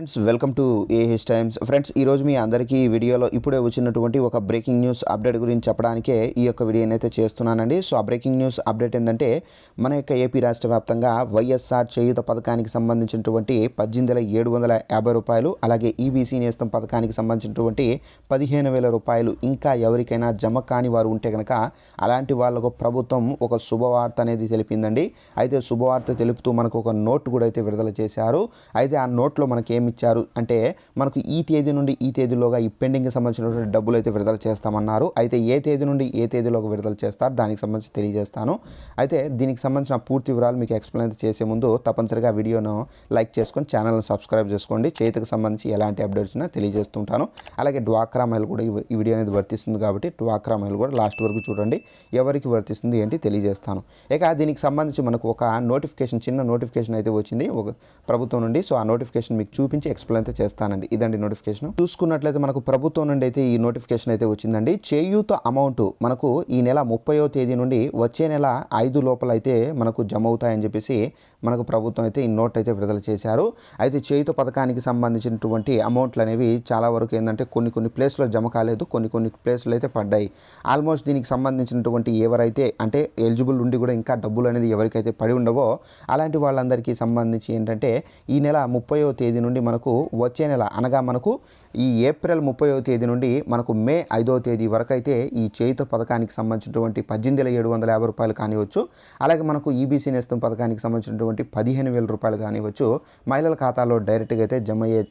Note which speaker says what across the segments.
Speaker 1: Friends welcome to A H times. Friends ఈరోజు మీ అందరికీ ఈ వీడియోలో ఇప్పుడే వచ్చినటువంటి ఒక బ్రేకింగ్ న్యూస్ అప్డేట్ గురించి చెప్పడానికే ఈ యొక్క వీడియోని అయితే చేస్తున్నానండి. సో ఆ బ్రేకింగ్ న్యూస్ అప్డేట్ ఏంటంటే మన యొక్క ఏపీ రాష్ట్ర వ్యాప్తంగా వైఎస్ఆర్ చేయుత పథకానికి సంబంధించినటువంటి పద్దెనిమిది వేల ఏడు వందల యాభై రూపాయలు అలాగే ఈబీసీ నేస్తం పథకానికి సంబంధించినటువంటి పదిహేను వేల రూపాయలు ఇంకా ఎవరికైనా జమ కాని వారు ఉంటే కనుక అలాంటి వాళ్ళకు ప్రభుత్వం ఒక శుభవార్త అనేది తెలిపిందండి. అయితే శుభవార్త తెలుపుతూ మనకు ఒక నోట్ కూడా అయితే విడుదల చేశారు. అయితే ఆ నోట్లో మనకి ఏమి ఇచ్చారు. అంటే మనకు ఈ తేదీ నుండి ఈ తేదీలోగా ఈ పెండింగ్కి సంబంధించినటువంటి డబ్బులు అయితే విడుదల చేస్తామన్నారు. అయితే ఏ తేదీ నుండి ఏ తేదీలోకి విడుదల చేస్తారు దానికి సంబంధించి తెలియజేస్తాను. అయితే దీనికి సంబంధించిన పూర్తి వివరాలు మీకు ఎక్స్ప్లెయిన్ చేసే ముందు తప్పనిసరిగా వీడియోను లైక్ చేసుకొని ఛానల్ని సబ్స్క్రైబ్ చేసుకోండి. చేతికి సంబంధించి ఎలాంటి అప్డేట్స్ ఉన్నా తెలియజేస్తుంటాను. అలాగే డ్వాక్రా మైల్ కూడా ఈ ఈ వీడియో అనేది వర్తిస్తుంది కాబట్టి డ్వాక్రా మైల్ కూడా లాస్ట్ వరకు చూడండి. ఎవరికి వర్తిస్తుంది ఏంటి తెలియజేస్తాను. ఇక దీనికి సంబంధించి మనకు ఒక నోటిఫికేషన్ చిన్న నోటిఫికేషన్ అయితే వచ్చింది. ఒక ప్రభుత్వం నుండి. సో ఆ నోటిఫికేషన్ మీకు చూపించి ఎక్స్ప్లెయిన్ అయితే చేస్తానండి. ఇదండి నోటిఫికేషన్ చూసుకున్నట్లయితే మనకు ప్రభుత్వం నుండి అయితే ఈ నోటిఫికేషన్ అయితే వచ్చిందండి. చేయూత అమౌంట్ మనకు ఈ నెల ముప్పయో తేదీ నుండి వచ్చే నెల ఐదు లోపల అయితే మనకు జమ అవుతాయని చెప్పేసి మనకు ప్రభుత్వం అయితే ఈ నోట్ అయితే విడుదల చేశారు. అయితే చేయుత పథకానికి సంబంధించినటువంటి అమౌంట్లు అనేవి చాలా వరకు ఏంటంటే కొన్ని కొన్ని ప్లేస్లో జమ కాలేదు. కొన్ని కొన్ని ప్లేస్లు అయితే పడ్డాయి. ఆల్మోస్ట్ దీనికి సంబంధించినటువంటి ఎవరైతే అంటే ఎలిజిబుల్ ఉండి కూడా ఇంకా డబ్బులు అనేది ఎవరికైతే పడి ఉండవో అలాంటి వాళ్ళందరికీ సంబంధించి ఏంటంటే ఈ నెల ముప్పయో తేదీ నుండి మనకు వచ్చే నెల అనగా మనకు ఈ ఏప్రిల్ ముప్పైవ తేదీ నుండి మనకు మే ఐదవ తేదీ వరకు అయితే ఈ చేయుత పథకానికి సంబంధించినటువంటి పద్దెనిమిది వేల ఏడు వందల యాభై రూపాయలు కానివచ్చు అలాగే మనకు ఈబీసీ నేస్తం పథకానికి సంబంధించినటువంటి పదిహేను వేల రూపాయలు కానివచ్చు మహిళల ఖాతాలో డైరెక్ట్గా అయితే జమ అయ్యే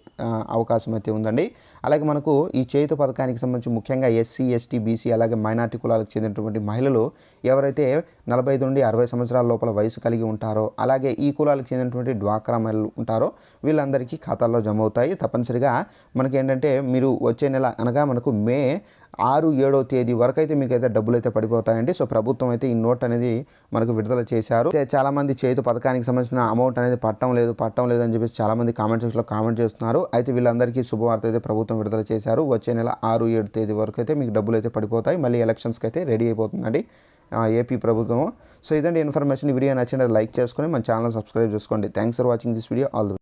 Speaker 1: అవకాశం అయితే ఉందండి. అలాగే మనకు ఈ చేయుత పథకానికి సంబంధించి ముఖ్యంగా ఎస్సీ ఎస్టీ బీసీ అలాగే మైనార్టీ కులాలకు చెందినటువంటి మహిళలు ఎవరైతే నలభై ఐదు నుండి అరవై సంవత్సరాల లోపల వయసు కలిగి ఉంటారో అలాగే ఈ కులాలకు చెందినటువంటి డ్వాక్రా మహిళలు ఉంటారో వీళ్ళందరికీ ఖాతాల్లో జమ అవుతాయి తప్పనిసరిగా మనకి ఏంటంటే మీరు వచ్చే నెల అనగా మనకు మే ఆరు ఏడో తేదీ వరకు అయితే మీకు అయితే డబ్బులు అయితే పడిపోతాయండి. సో ప్రభుత్వం అయితే ఈ నోట్ అనేది మనకు విడుదల చేశారు. చాలా మంది చేతు పథకానికి సంబంధించిన అమౌంట్ అనేది పట్టడం లేదు పట్టడం లేదు అని చెప్పేసి చాలా మంది కామెంట్ సెక్షన్లో కామెంట్ చేస్తున్నారు. అయితే వీళ్ళందరికీ శుభవార్త అయితే ప్రభుత్వం విడుదల చేశారు. వచ్చే నెల ఆరు ఏడు తేదీ వరకు అయితే మీకు డబ్బులు అయితే పడిపోతాయి. మళ్ళీ ఎలక్షన్స్కి అయితే రెడీ అయిపోతుందండి ఏపీ ప్రభుత్వం. సో ఇదండి ఇన్ఫర్మేషన్. ఈ వీడియో నచ్చిన లైక్ చేసుకొని మన ఛానల్ సబ్స్క్రైబ్ చేసుకోండి. Thanks for watching this video. All the